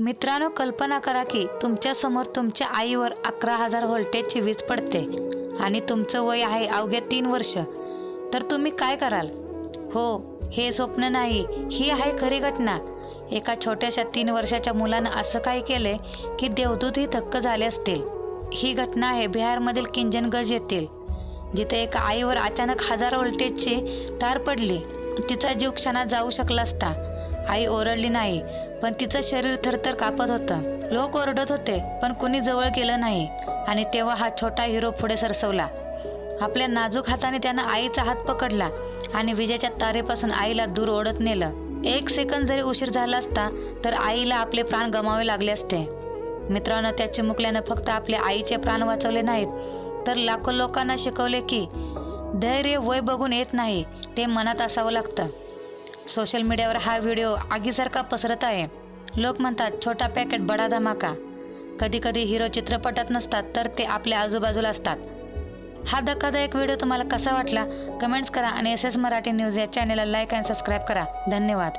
मित्रांनो कल्पना करा की तुमच्यासमोर तुमच्या आईवर अकरा हजार व्होल्टेजची वीज पडते आणि तुमचं वय आहे अवघ्या तीन वर्ष. तर तुम्ही काय कराल? हो हे स्वप्न नाही ही आहे खरी घटना. एका छोट्याशा तीन वर्षाच्या मुलानं असं काय केले की देवदूतही थक्क झाले असतील? ही घटना आहे बिहारमधील किंजनगंज येथील जिथे एका आईवर अचानक हजार व्होल्टेजची तार पडली. तिचा जीव क्षणात जाऊ शकला असता. आई ओरडली नाही पण तिचं शरीर थरथर कापत होतं. लोक ओरडत होते पण कुणी जवळ गेलं नाही. आणि तेव्हा हा छोटा हिरो पुढे सरसवला. आपल्या नाजूक हाताने त्यानं आईचा हात पकडला आणि विजेच्या तारेपासून आईला दूर ओढत नेलं. एक सेकंद जरी उशीर झाला असता तर आईला आपले प्राण गमावे लागले असते. मित्रांनो त्या चिमुकल्यानं फक्त आपल्या आईचे प्राण वाचवले नाहीत तर लाखो लोकांना शिकवले की धैर्य वय बघून येत नाही ते मनात असावं लागतं. सोशल मीडियावर हा व्हिडिओ आगीसारखा पसरत आहे. लोक म्हणतात छोटा पॅकेट बडा धमाका. कधी कधी हिरो चित्रपटात नसतात तर ते आपल्या आजूबाजूला असतात. हा धक्कादायक व्हिडिओ तुम्हाला कसा वाटला? कमेंट्स करा आणि एस एस मराठी न्यूज या चॅनेलला लाईक अँड सबस्क्राईब करा. धन्यवाद.